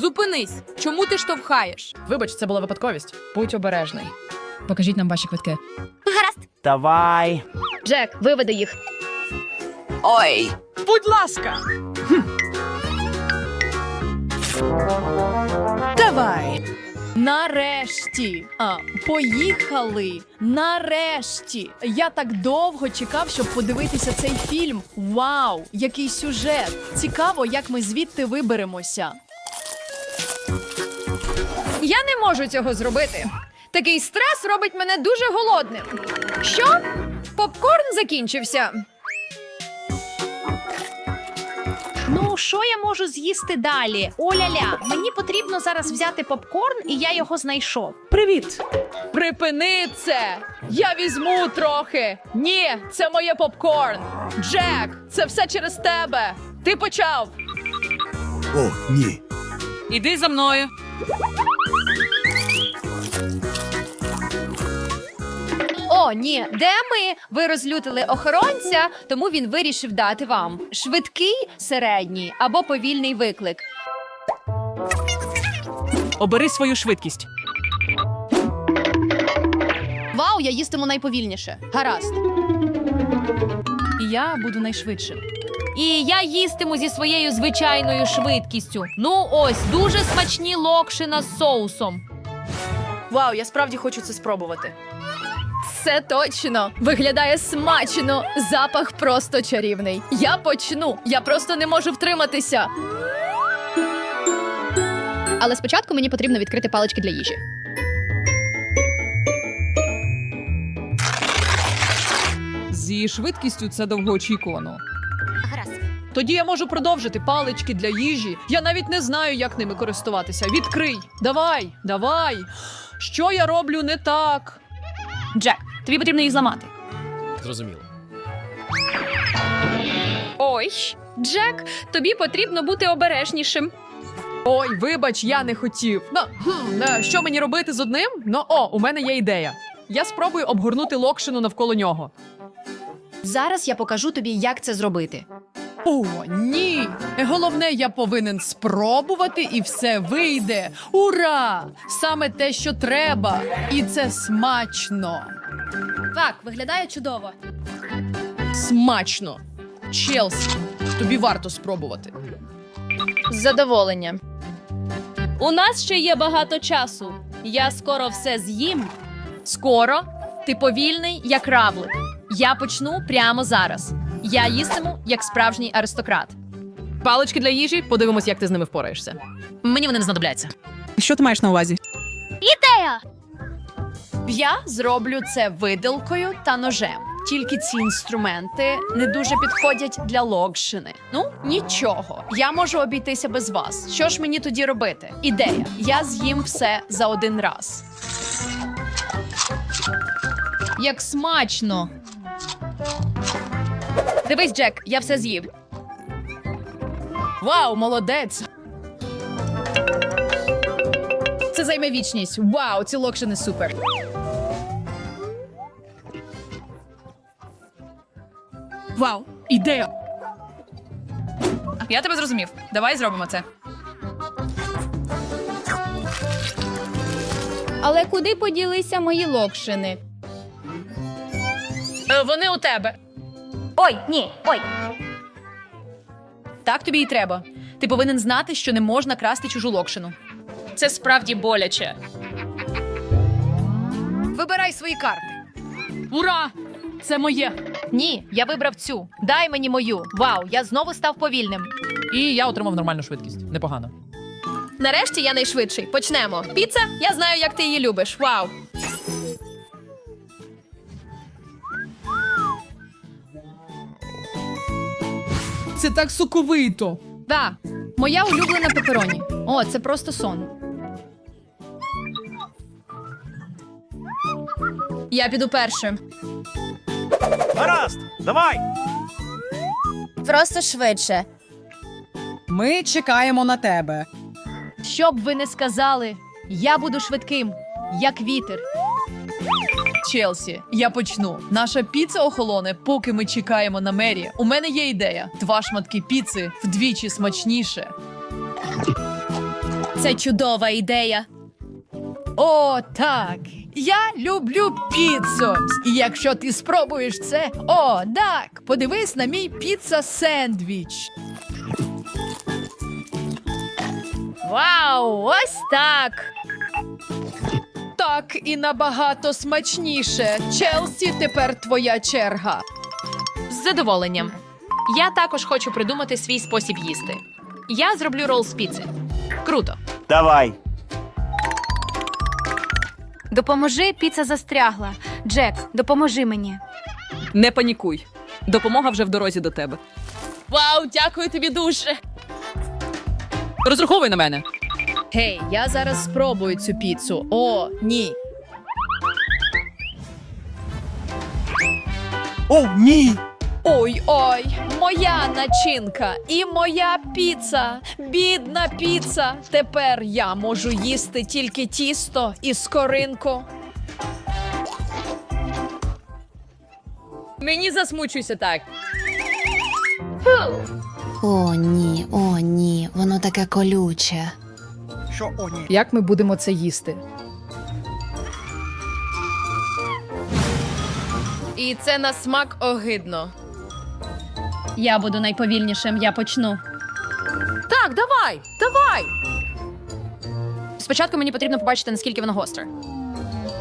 Зупинись! Чому ти штовхаєш? Вибач, це була випадковість. Будь обережний. Покажіть нам ваші квитки. Гаразд. Давай. Джек, виведи їх. Ой! Будь ласка. Давай. Нарешті. А, поїхали. Нарешті. Я так довго чекав, щоб подивитися цей фільм. Вау, який сюжет! Цікаво, як ми звідти виберемося. Я не можу цього зробити. Такий стрес робить мене дуже голодним. Що? Попкорн закінчився. Ну, що я можу з'їсти далі? Оля-ля, мені потрібно зараз взяти попкорн, і я його знайшов. Привіт. Припини це! Я візьму трохи. Ні, це моє попкорн. Джек, це все через тебе. Ти почав. О, ні. Іди за мною. О, ні, де ми? Ви розлютили охоронця, тому він вирішив дати вам швидкий, середній або повільний виклик. Обери свою швидкість. Вау, я їстиму найповільніше. Гаразд. І я буду найшвидшим. І я їстиму зі своєю звичайною швидкістю. Ну ось, дуже смачні локшина з соусом. Вау, я справді хочу це спробувати. Це точно виглядає смачно. Запах просто чарівний. Я почну. Я просто не можу втриматися. Але спочатку мені потрібно відкрити палички для їжі. З її швидкістю це довгоочікувано. Тоді я можу продовжити палички для їжі. Я навіть не знаю, як ними користуватися. Відкрий. Давай, давай. Що я роблю не так? Джек, тобі потрібно їх зламати. Зрозуміло. Ой, Джек, тобі потрібно бути обережнішим. Ой, вибач, я не хотів. Ну, хм, е, що мені робити з одним? Ну, о, у мене є ідея. Я спробую обгорнути локшину навколо нього. Зараз я покажу тобі, як це зробити. О, ні! Головне, я повинен спробувати, і все вийде. Ура! Саме те, що треба. І це смачно. Так, виглядає чудово. Смачно. Челсі, тобі варто спробувати. Задоволення. У нас ще є багато часу. Я скоро все з'їм. Скоро ти повільний, як равлик. Я почну прямо зараз. Я їстиму як справжній аристократ. Палички для їжі, подивимось, як ти з ними впораєшся. Мені вони не знадобляться. Що ти маєш на увазі? Ідея! Я зроблю це виделкою та ножем. Тільки ці інструменти не дуже підходять для локшини. Ну, нічого. Я можу обійтися без вас. Що ж мені тоді робити? Ідея: я з'їм все за один раз. Як смачно. Дивись, Джек, я все з'їв. Вау, молодець! Це займе вічність. Вау, ці локшини супер. Вау, ідея! Я тебе зрозумів. Давай зробимо це. Але куди поділися мої локшини? Е, вони у тебе. Ой, ні, ой. Так тобі і треба. Ти повинен знати, що не можна красти чужу локшину. Це справді боляче. Вибирай свої карти. Ура! Це моє. Ні, я вибрав цю. Дай мені мою. Вау, я знову став повільним. І я отримав нормальну швидкість. Непогано. Нарешті я найшвидший. Почнемо. Піца, я знаю, як ти її любиш. Вау. Це так соковито. Да, моя улюблена пепероні. О, це просто сон. Я піду першим. Гаразд, давай. Просто швидше. Ми чекаємо на тебе. Що б ви не сказали, я буду швидким, як вітер. Челсі, я почну. Наша піца охолоне, поки ми чекаємо на мері. У мене є ідея: два шматки піци вдвічі смачніше. Це чудова ідея. О, так. Я люблю піцу. І якщо ти спробуєш це, о, так, подивись на мій піца сендвіч. Вау, ось так. Так і набагато смачніше. Челсі, тепер твоя черга. З задоволенням. Я також хочу придумати свій спосіб їсти. Я зроблю рол з піци. Круто. Давай. Допоможи, піца застрягла. Джек, допоможи мені. Не панікуй. Допомога вже в дорозі до тебе. Вау, дякую тобі дуже. Розраховуй на мене. Гей, я зараз спробую цю піцу. О, ні. О, ні. Ой ой, моя начинка і моя піца. Бідна піца. Тепер я можу їсти тільки тісто і скоринку. Мені засмучуйся так. О, ні, о, ні, воно таке колюче. Що о, ні? Як ми будемо це їсти? І це на смак огидно. Я буду найповільнішим, я почну. Так, давай, давай. Спочатку мені потрібно побачити, наскільки воно гостре.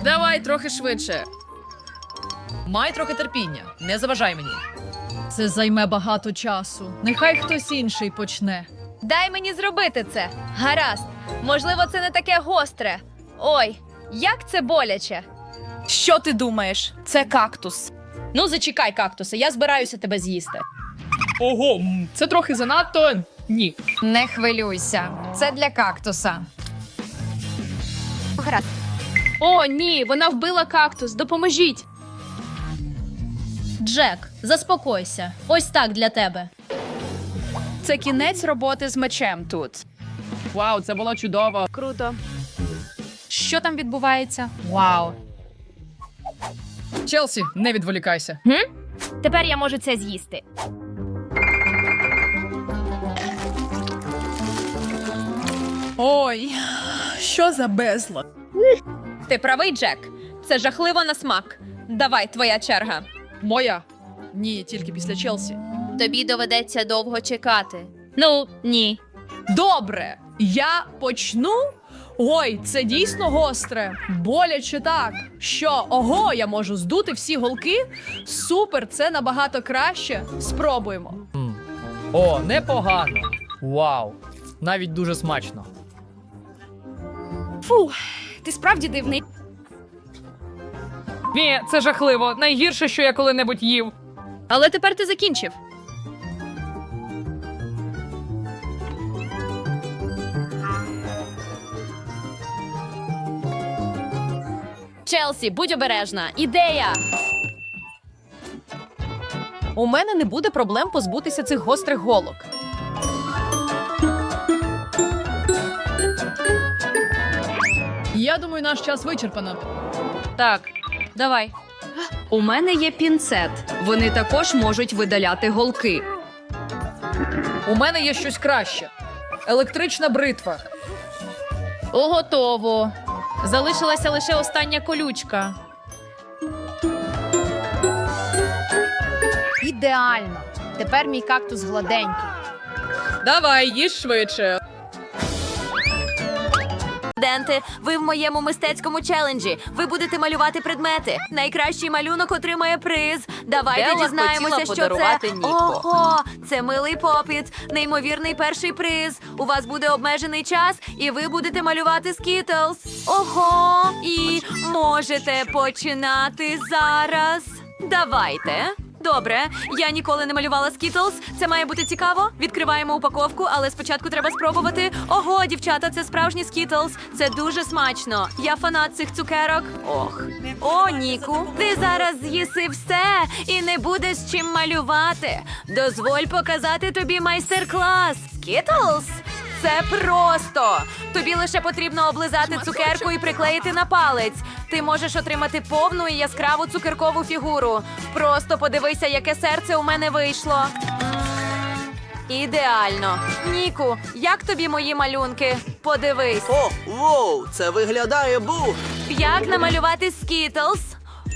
Давай трохи швидше. Май трохи терпіння. Не заважай мені. Це займе багато часу. Нехай хтось інший почне. Дай мені зробити це. Гаразд. Можливо, це не таке гостре. Ой, як це боляче. Що ти думаєш? Це кактус. Ну, зачекай, кактуси, я збираюся тебе з'їсти. Ого, м, це трохи занадто. Ні. Не хвилюйся. Це для кактуса. Гаразд. О, ні, вона вбила кактус. Допоможіть. Джек, заспокойся. Ось так для тебе. Це кінець роботи з мечем тут. Вау, це було чудово. Круто. Що там відбувається? Вау. Челсі, не відволікайся. Тепер я можу це з'їсти. Ой, що за безлад. Ти правий, Джек. Це жахливо на смак. Давай, твоя черга. Моя? Ні, тільки після Челсі. Тобі доведеться довго чекати. Ну, ні. Добре, я почну. Ой, це дійсно гостре. Боляче так. Що, ого, я можу здути всі голки? Супер, це набагато краще. Спробуємо. О, непогано. Вау. Навіть дуже смачно. Фу, Ти справді дивний. Ні, це жахливо. Найгірше, що я коли-небудь їв. Але тепер ти закінчив. Челсі, будь обережна. Ідея. У мене не буде проблем позбутися цих гострих голок. Я думаю, наш час вичерпано. Так, давай. У мене є пінцет. Вони також можуть видаляти голки. У мене є щось краще. Електрична бритва. Готово. Залишилася лише остання колючка. Ідеально. Тепер мій кактус гладенький. Давай, їж швидше. Студенти, ви в моєму мистецькому челенджі. Ви будете малювати предмети. Найкращий малюнок отримає приз. Давайте Белла дізнаємося, хотіла що подарувати це. Ніко. Ого, це милий попіт, неймовірний перший приз. У вас буде обмежений час, і ви будете малювати скітлз. Ого, і можете починати зараз. Давайте. Добре, я ніколи не малювала скітлз. Це має бути цікаво. Відкриваємо упаковку, але спочатку треба спробувати. Ого, дівчата, це справжні скітлз. Це дуже смачно. Я фанат цих цукерок. Ох. О, Ніку, ти зараз з'їси все і не будеш чим малювати. Дозволь показати тобі майстер-клас. Скітлз? Це просто. Тобі лише потрібно облизати цукерку і приклеїти на палець. Ти можеш отримати повну і яскраву цукеркову фігуру. Просто подивися, яке серце у мене вийшло. Ідеально. Ніку, як тобі мої малюнки? Подивись. О, воу, це виглядає бух. Як намалювати скітлс?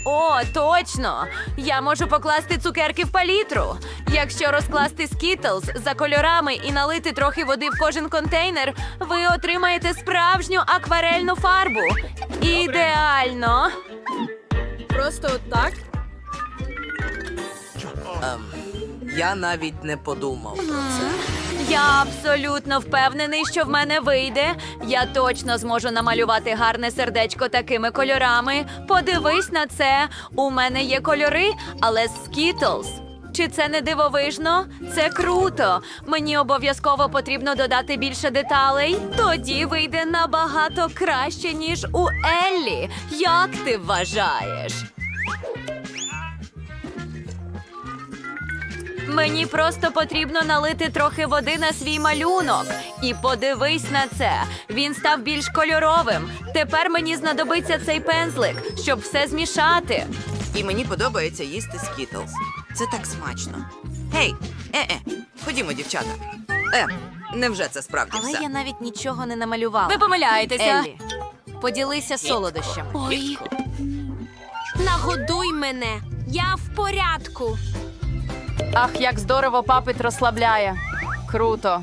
О, точно! Я можу покласти цукерки в палітру. Якщо розкласти скітлз за кольорами і налити трохи води в кожен контейнер, ви отримаєте справжню акварельну фарбу. Ідеально! Просто так? Ем, я навіть не подумав про це. Я абсолютно впевнений, що в мене вийде. Я точно зможу намалювати гарне сердечко такими кольорами. Подивись на це. У мене є кольори, але Skittles. Чи це не дивовижно? Це круто. Мені обов'язково потрібно додати більше деталей. Тоді вийде набагато краще, ніж у Еллі. Як ти вважаєш? Мені просто потрібно налити трохи води на свій малюнок. І подивись на це. Він став більш кольоровим. Тепер мені знадобиться цей пензлик, щоб все змішати. І мені подобається їсти скітлс. Це так смачно. Гей, е-е, ходімо, дівчата. Е, невже це справді Але все? я навіть нічого не намалювала. Ви помиляєтеся. Еллі, поділися солодощами. Ой. Нагодуй мене. Я в порядку. Ах, як здорово папит розслабляє. Круто.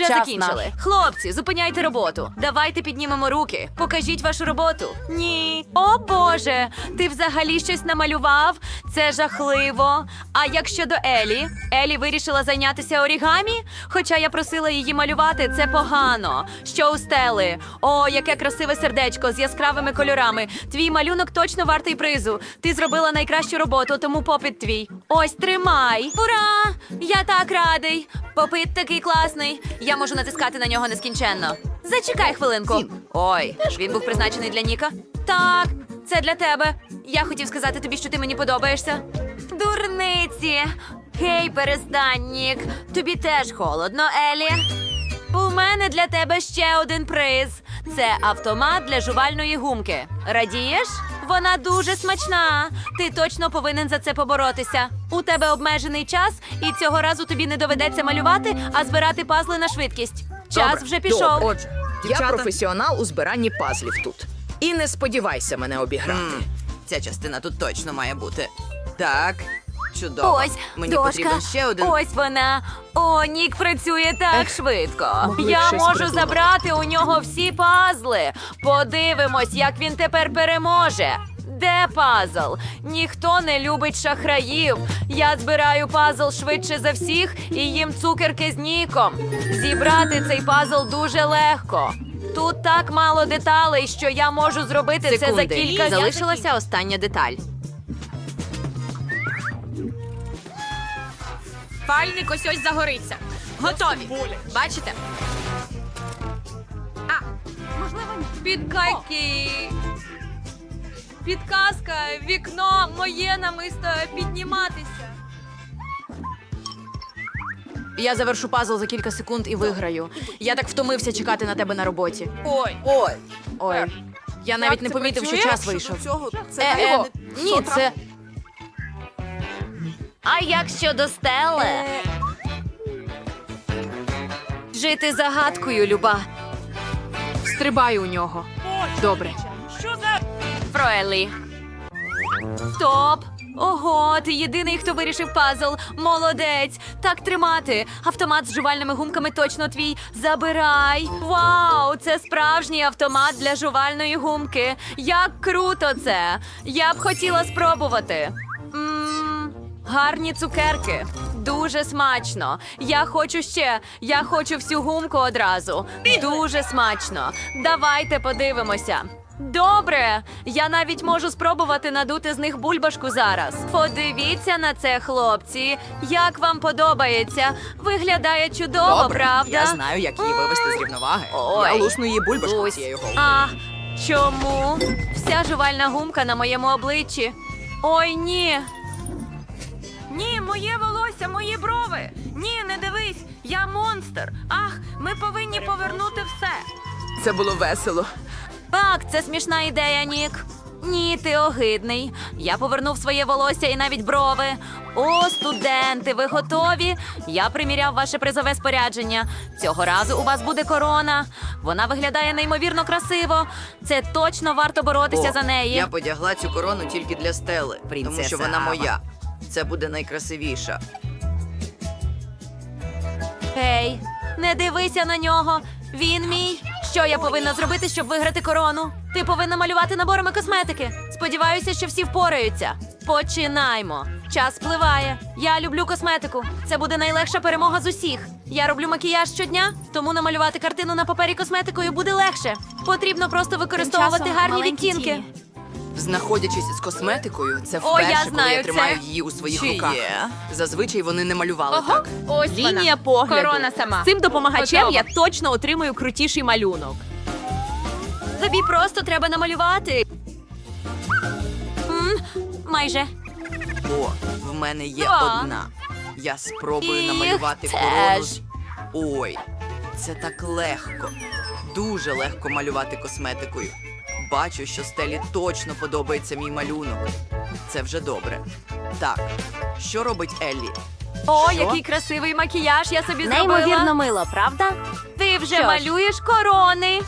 Вже Час закінчили. Хлопці, зупиняйте роботу. Давайте піднімемо руки. Покажіть вашу роботу. Ні. О Боже, ти взагалі щось намалював? Це жахливо. А як щодо Елі? Елі вирішила зайнятися орігамі? Хоча я просила її малювати, це погано. Що у стели? О, яке красиве сердечко з яскравими кольорами. Твій малюнок точно вартий призу. Ти зробила найкращу роботу, тому попит твій. Ось тримай. Ура! Я так радий. Попит такий класний. Я можу натискати на нього нескінченно. Зачекай хвилинку. Ой, він був призначений для Ніка. Так, це для тебе. Я хотів сказати тобі, що ти мені подобаєшся. Дурниці. Гей, перестань, Нік. Тобі теж холодно, Елі. У мене для тебе ще один приз. Це автомат для жувальної гумки. Радієш? Вона дуже смачна. Ти точно повинен за це поборотися. У тебе обмежений час, і цього разу тобі не доведеться малювати, а збирати пазли на швидкість. Час вже пішов. Отже, я професіонал у збиранні пазлів тут. І не сподівайся мене обіграти. ця частина тут точно має бути. Так, чудово. Ось Мені дошка. потрібен ще один. Ось вона. О, Нік працює так швидко. могли б Я щось можу придумати. забрати у нього всі пазли. Подивимось, як він тепер переможе. Де пазл? Ніхто не любить шахраїв. Я збираю пазл швидше за всіх і їм цукерки з ніком. Зібрати цей пазл дуже легко. Тут так мало деталей, що я можу зробити це за кілька Залишилася остання деталь. Пальник ось ось загориться. Готові. Бачите? А, можливо, Підкайки. Підказка, вікно моє намисто підніматися. Я завершу пазл за кілька секунд і виграю. Я так втомився чекати на тебе на роботі. Ой, Ой, Ой, я навіть не помітив, що час вийшов. Це Е, е, ні, це. А як щодо стеле? Жити загадкою, люба. Стрибай у нього. Добре. Про Еллі. Стоп! Ого, ти єдиний, хто вирішив пазл. Молодець! Так тримати. Автомат з жувальними гумками точно твій. Забирай. Вау! Це справжній автомат для жувальної гумки. Як круто це! Я б хотіла спробувати. Гарні цукерки. Дуже смачно. Я хочу ще. Я хочу всю гумку одразу. Дуже смачно. Давайте подивимося. Добре, я навіть можу спробувати надути з них бульбашку зараз. Подивіться на це, хлопці. Як вам подобається? Виглядає чудово, Добре, правда? я знаю, як її вивести з рівноваги. Ой. Я лусну її бульбашку Ось. цією голкою. А чому? Вся жувальна гумка на моєму обличчі. Ой, ні. Ні, моє волосся, мої брови. Ні, не дивись, я монстр. Ах, ми повинні повернути все. Це було весело. Так, це смішна ідея, Нік. Ні, ти огидний. Я повернув своє волосся і навіть брови. О, студенти, ви готові? Я приміряв ваше призове спорядження. Цього разу у вас буде корона. Вона виглядає неймовірно красиво. Це точно варто боротися О, за неї. Я подягла цю корону тільки для стели, тому що вона Ава. моя. Це буде найкрасивіша. Гей, не дивися на нього. Він мій. Що я повинна зробити, щоб виграти корону? Ти повинна малювати наборами косметики. Сподіваюся, що всі впораються. Починаймо. Час спливає. Я люблю косметику. Це буде найлегша перемога з усіх. Я роблю макіяж щодня, тому намалювати картину на папері косметикою буде легше. Потрібно просто використовувати часом гарні маленькі відтінки. тіні. Знаходячись з косметикою, це О, я вперше, коли знаю я це. її у своїх Чи руках. є? Зазвичай вони не малювали так. Ось Лінія погляду. Корона сама. З цим допомагачем Готово. я точно отримую крутіший малюнок. Тобі просто треба намалювати. М, майже. О, в мене є Два. одна. Я спробую Їх намалювати теж. корону. з- Ой, це так легко. Дуже легко малювати косметикою. Бачу, що стелі точно подобається мій малюнок. Це вже добре. Так, що робить Еллі? О, Що? який красивий макіяж я собі зробила. мило, правда? Ти вже Що ж. малюєш корони.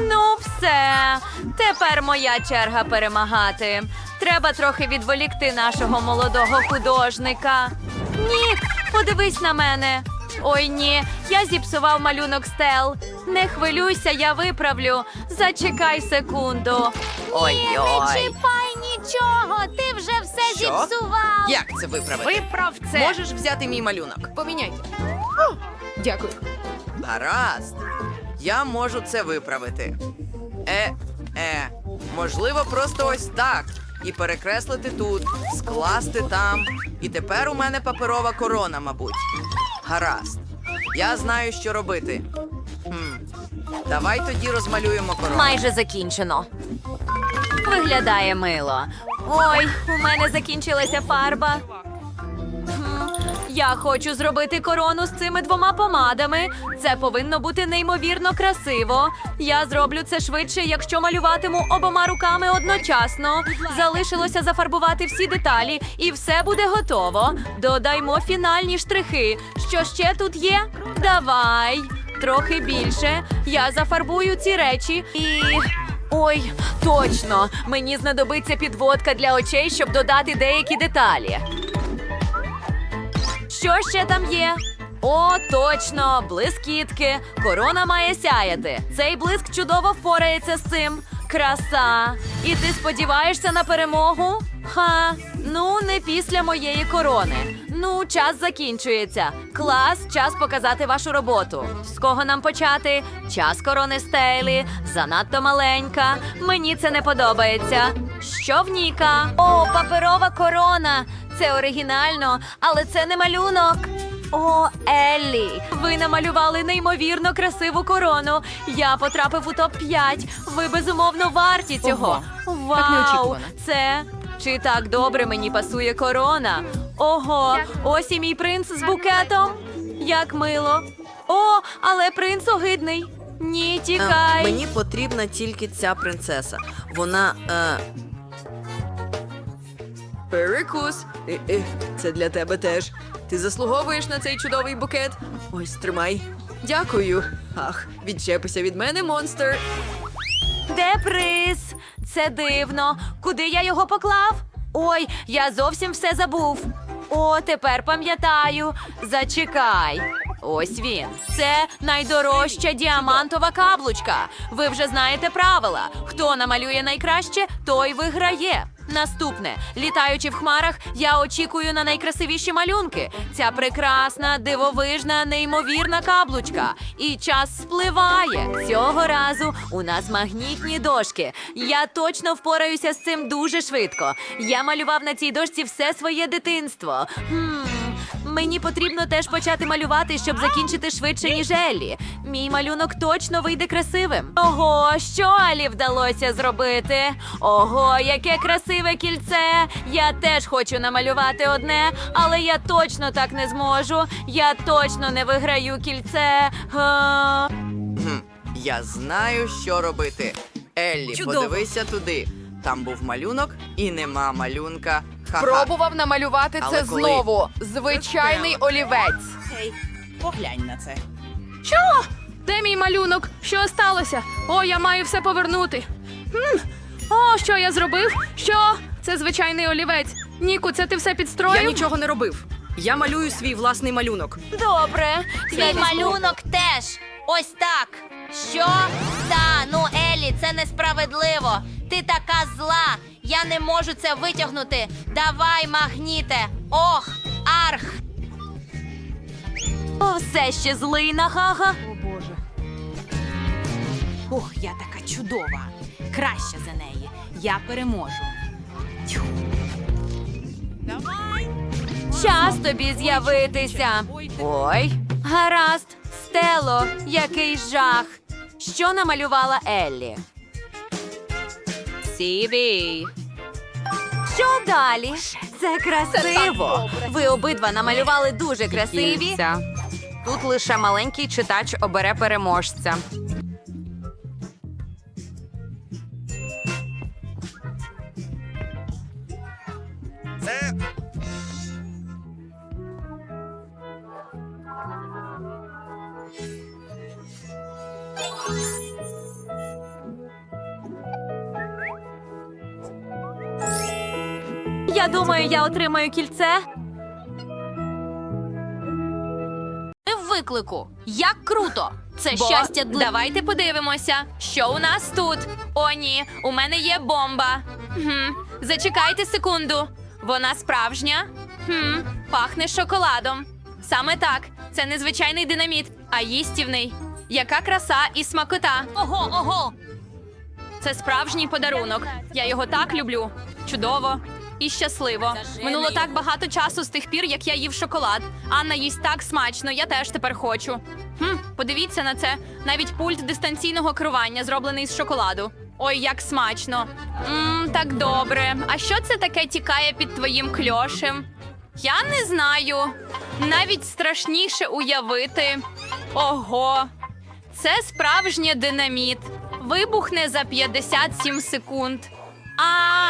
Ну, все. Тепер моя черга перемагати. Треба трохи відволікти нашого молодого художника. Нік, подивись на мене. Ой ні, я зіпсував малюнок стел. Не хвилюйся, я виправлю. Зачекай секунду. Ой-ой. чіпай нічого, ти вже все Що? Як це виправити? Виправ це. Можеш взяти мій малюнок? Поміняйте. Дякую. Гаразд. Я можу це виправити. Е, е, можливо, просто ось так. І перекреслити тут, скласти там. І тепер у мене паперова корона, мабуть. Гаразд. Я знаю, що робити. Хм. Давай тоді розмалюємо корону. Майже закінчено. Виглядає мило. Ой, у мене закінчилася фарба. Я хочу зробити корону з цими двома помадами. Це повинно бути неймовірно красиво. Я зроблю це швидше, якщо малюватиму обома руками одночасно. Залишилося зафарбувати всі деталі, і все буде готово. Додаймо фінальні штрихи. Що ще тут є? Давай. Трохи більше. Я зафарбую ці речі і. Ой, точно! Мені знадобиться підводка для очей, щоб додати деякі деталі. Що ще там є? О, точно, блискітки. Корона має сяяти. Цей блиск чудово впорається з цим. Краса. І ти сподіваєшся на перемогу? Ха, ну не після моєї корони. Ну, час закінчується. Клас, час показати вашу роботу. З кого нам почати? Час корони Стейлі. Занадто маленька. Мені це не подобається. Що в Ніка? О, паперова корона. Це оригінально, але це не малюнок. О, Еллі, ви намалювали неймовірно красиву корону. Я потрапив у топ 5 Ви безумовно варті цього. Вау, неочікувано. це чи так добре мені пасує корона? Ого, ось і мій принц з букетом. Як мило. О, але принц огидний. Ні, тікай. Е, мені потрібна тільки ця принцеса. Вона. Е... Перекус. Це для тебе теж. Ти заслуговуєш на цей чудовий букет. Ось тримай. Дякую. Ах, відчепися від мене, монстр. Де приз? Це дивно. Куди я його поклав? Ой, я зовсім все забув. О, тепер пам'ятаю. Зачекай. Ось він. Це найдорожча діамантова каблучка. Ви вже знаєте правила. Хто намалює найкраще, той виграє. Наступне, літаючи в хмарах, я очікую на найкрасивіші малюнки. Ця прекрасна, дивовижна, неймовірна каблучка. І час спливає. Цього разу у нас магнітні дошки. Я точно впораюся з цим дуже швидко. Я малював на цій дошці все своє дитинство. Хм, мені потрібно теж почати малювати, щоб закінчити швидше, ніж Еллі. Мій малюнок точно вийде красивим. Ого, що Алі вдалося зробити? Ого, яке красиве кільце! Я теж хочу намалювати одне, але я точно так не зможу. Я точно не виграю кільце. Га. Я знаю, що робити. Еллі, Чудово. подивися туди. Там був малюнок і нема малюнка. Ха-ха. Пробував намалювати Але це коли? знову. Звичайний олівець. Ей, поглянь на це. Що? Де мій малюнок? Що сталося? О, я маю все повернути. Хм. О, що я зробив? Що? Це звичайний олівець. Ніку, це ти все підстроїв? Я нічого не робив. Я малюю свій власний малюнок. Добре. Твій малюнок теж. Ось так. Що? Та, ну Елі, це несправедливо. Ти така зла. Я не можу це витягнути. Давай, магніте. Ох, арх. О, все ще злий на гага. О Боже. Ох, я така чудова. Краща за неї. Я переможу. Час тобі з'явитися. Ой, гаразд, Стело, який жах. Що намалювала Еллі? Сібі. Що далі? Це красиво. Ви обидва намалювали дуже красиві. Тут лише маленький читач обере переможця. Це Я думаю, я отримаю кільце. Виклику. Як круто! Це щастя для... Давайте подивимося, що у нас тут. О, ні, у мене є бомба. Хм. Зачекайте секунду. Вона справжня. Хм. Пахне шоколадом. Саме так. Це не звичайний динаміт, а їстівний. Яка краса і смакота. Ого, ого. Це справжній подарунок. Я його так люблю. Чудово і щасливо. Минуло так багато часу з тих пір, як я їв шоколад. Анна їсть так смачно, я теж тепер хочу. Хм, подивіться на це. Навіть пульт дистанційного керування зроблений з шоколаду. Ой, як смачно. Мм, так добре. А що це таке тікає під твоїм кльошем? Я не знаю. Навіть страшніше уявити. Ого, це справжнє динаміт. Вибухне за 57 секунд. А,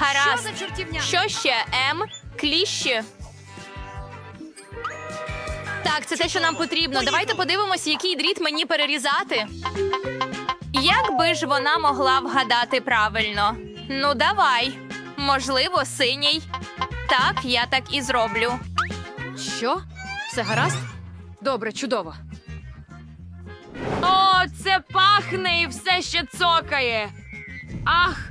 Гаразд. Що за чортівня? Що ще? М? Кліщі. Так, це те, що нам потрібно. Давайте подивимося, який дріт мені перерізати. Як би ж вона могла вгадати правильно? Ну, давай. Можливо, синій. Так, я так і зроблю. Що? Все гаразд? Добре, чудово. О, це пахне і все ще цокає. Ах,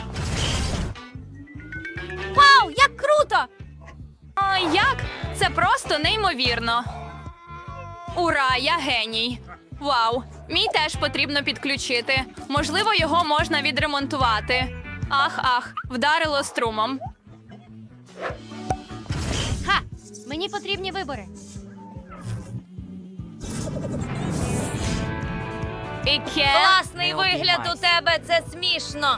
Вау, як круто! О, як? Це просто неймовірно. Ура, я геній. Вау, мій теж потрібно підключити. Можливо, його можна відремонтувати. Ах, ах, вдарило струмом. Ха! Мені потрібні вибори. Іке? Класний вигляд у тебе, це смішно.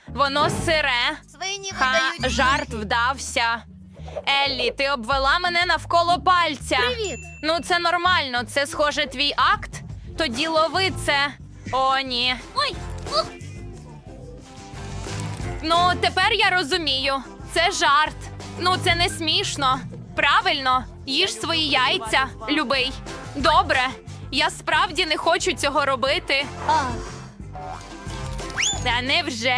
Воно сире. Свині Ха, жарт вдався. Еллі, ти обвела мене навколо пальця. Привіт! Ну, це нормально, це схоже твій акт. Тоді лови це. О, ні. Ой! Ну, тепер я розумію. Це жарт. Ну, це не смішно. Правильно, їж свої яйця, любий. Добре. Я справді не хочу цього робити. Та невже?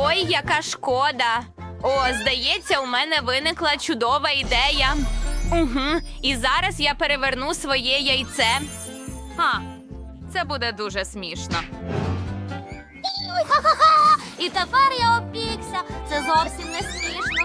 Ой, яка шкода. О, здається, у мене виникла чудова ідея. Угу. І зараз я переверну своє яйце. Ха, це буде дуже смішно. І тепер я опікся. Це зовсім не смішно.